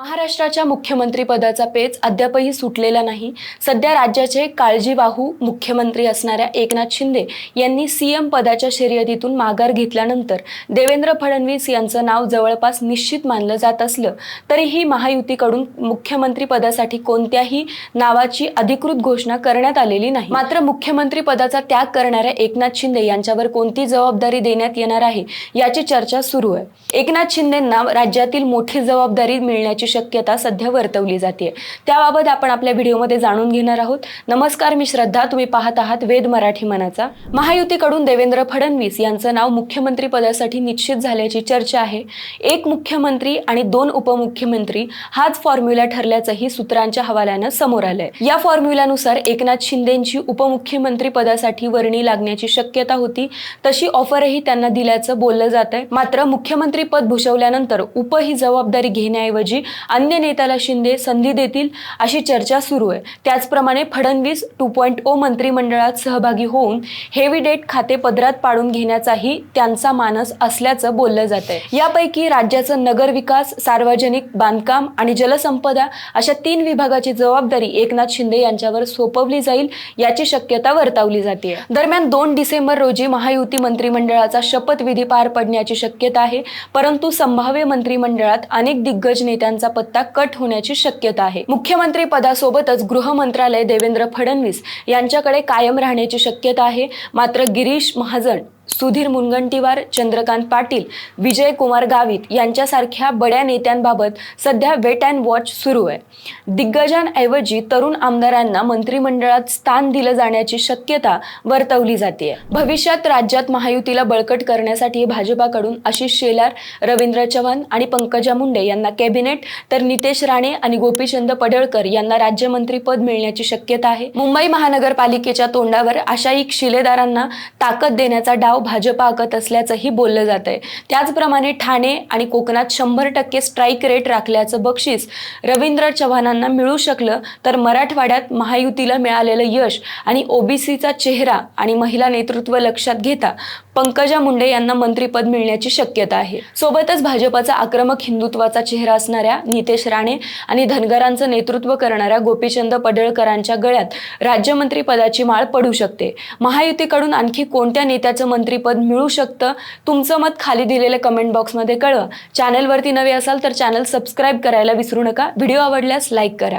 महाराष्ट्राच्या मुख्यमंत्रीपदाचा पेच अद्यापही सुटलेला नाही. सध्या राज्याचे काळजीवाहू मुख्यमंत्री असणाऱ्या एकनाथ शिंदे यांनी सीएम पदाच्या शर्यतीतून माघार घेतल्यानंतर देवेंद्र फडणवीस यांचं नाव जवळपास निश्चित मानलं जात असलं तरीही महायुतीकडून मुख्यमंत्री पदासाठी कोणत्याही नावाची अधिकृत घोषणा करण्यात आलेली नाही. मात्र मुख्यमंत्री पदाचा त्याग करणाऱ्या एकनाथ शिंदे यांच्यावर कोणती जबाबदारी देण्यात येणार आहे याची चर्चा सुरू आहे. एकनाथ शिंदेंना राज्यातील मोठी जबाबदारी मिळण्याची शक्यता सध्या वर्तवली जाते. त्याबाबत आपण आपल्या व्हिडिओमध्ये जाणून घेणार आहोत. नमस्कार मी श्रद्धा. तुम्ही पाहत आहात वेद मराठी मनाचा. महायुतीकडून देवेंद्र फडणवीस यांचं नाव मुख्यमंत्री पदासाठी निश्चित झाल्याची चर्चा आहे. एक मुख्यमंत्री आणि दोन उपमुख्यमंत्री हाच फॉर्म्युला ठरल्याचंही सूत्रांच्या हवाल्यानं समोर आलंय. या फॉर्म्युल्यानुसार एकनाथ शिंदेची उपमुख्यमंत्री पदासाठी वर्णी लागण्याची शक्यता होती. तशी ऑफरही त्यांना दिल्याचं बोललं जात आहे मात्र मुख्यमंत्री पद भूषवल्यानंतर उप ही जबाबदारी घेण्याऐवजी अन्य नेत्याला शिंदे संधी देतील अशी चर्चा सुरू आहे. त्याचप्रमाणे फडणवीस टू पॉईंट ओ मंत्रिमंडळात सहभागी होऊन हेवी डेट खाते पदरात पाडून घेण्याचाही त्यांचा मानस असल्याचं बोललं जात आहे यापैकी राज्याचं नगर विकास सार्वजनिक बांधकाम आणि जलसंपदा अशा तीन विभागाची जबाबदारी एकनाथ शिंदे यांच्यावर सोपवली जाईल याची शक्यता वर्तवली जाते दरम्यान दोन डिसेंबर रोजी महायुती मंत्रिमंडळाचा शपथविधी पार पडण्याची शक्यता आहे परंतु संभाव्य मंत्रिमंडळात अनेक दिग्गज नेत्यांचा पत्ता कट होण्याची शक्यता आहे. मुख्यमंत्री पदासोबतच गृह मंत्रालय देवेंद्र फडणवीस यांच्याकडे कायम राहण्याची शक्यता आहे. मात्र गिरीश महाजन सुधीर मुनगंटीवार चंद्रकांत पाटील विजय कुमार गावित यांच्यासारख्या बड्या नेत्यांबाबत सध्या वेट अँड वॉच सुरू आहे. दिग्गजांऐवजी तरुण आमदारांना मंत्रिमंडळात स्थान दिलं जाण्याची शक्यता वर्तवली जाते. भविष्यात राज्यात महायुतीला बळकट करण्यासाठी भाजपाकडून आशिष शेलार रवींद्र चव्हाण आणि पंकजा मुंडे यांना कॅबिनेट तर नितेश राणे आणि गोपीचंद पडळकर यांना राज्यमंत्रीपद मिळण्याची शक्यता आहे. मुंबई महानगरपालिकेच्या तोंडावर आशायिक शिलेदारांना ताकद देण्याचा डाव भाजपा आखत असल्याचंही बोललं जात आहे त्याचप्रमाणे ठाणे आणि कोकणात शंभर टक्के स्ट्राईक रेट राखल्याचं बक्षीस रवींद्र चव्हाणांना मिळू शकलं तर मराठवाड्यात महायुतीला मिळालेलं यश आणि ओबीसीचा चेहरा आणि महिला नेतृत्व लक्षात घेता पंकजा मुंडे यांना मंत्रीपद मिळण्याची शक्यता आहे. सोबतच भाजपाचा आक्रमक हिंदुत्वाचा चेहरा असणाऱ्या नितेश राणे आणि धनगरांचं नेतृत्व करणाऱ्या गोपीचंद पडळकरांच्या गळ्यात राज्यमंत्री पदाची माळ पडू शकते. महायुतीकडून आणखी कोणत्या नेत्याचं मंत्रीपद मिळू शकतं? तुमचं मत खाली दिलेल्या कमेंट बॉक्समध्ये कळवा. चॅनलवरती नवे असाल तर चॅनल सबस्क्राईब करायला विसरू नका. व्हिडिओ आवडल्यास लाईक करा.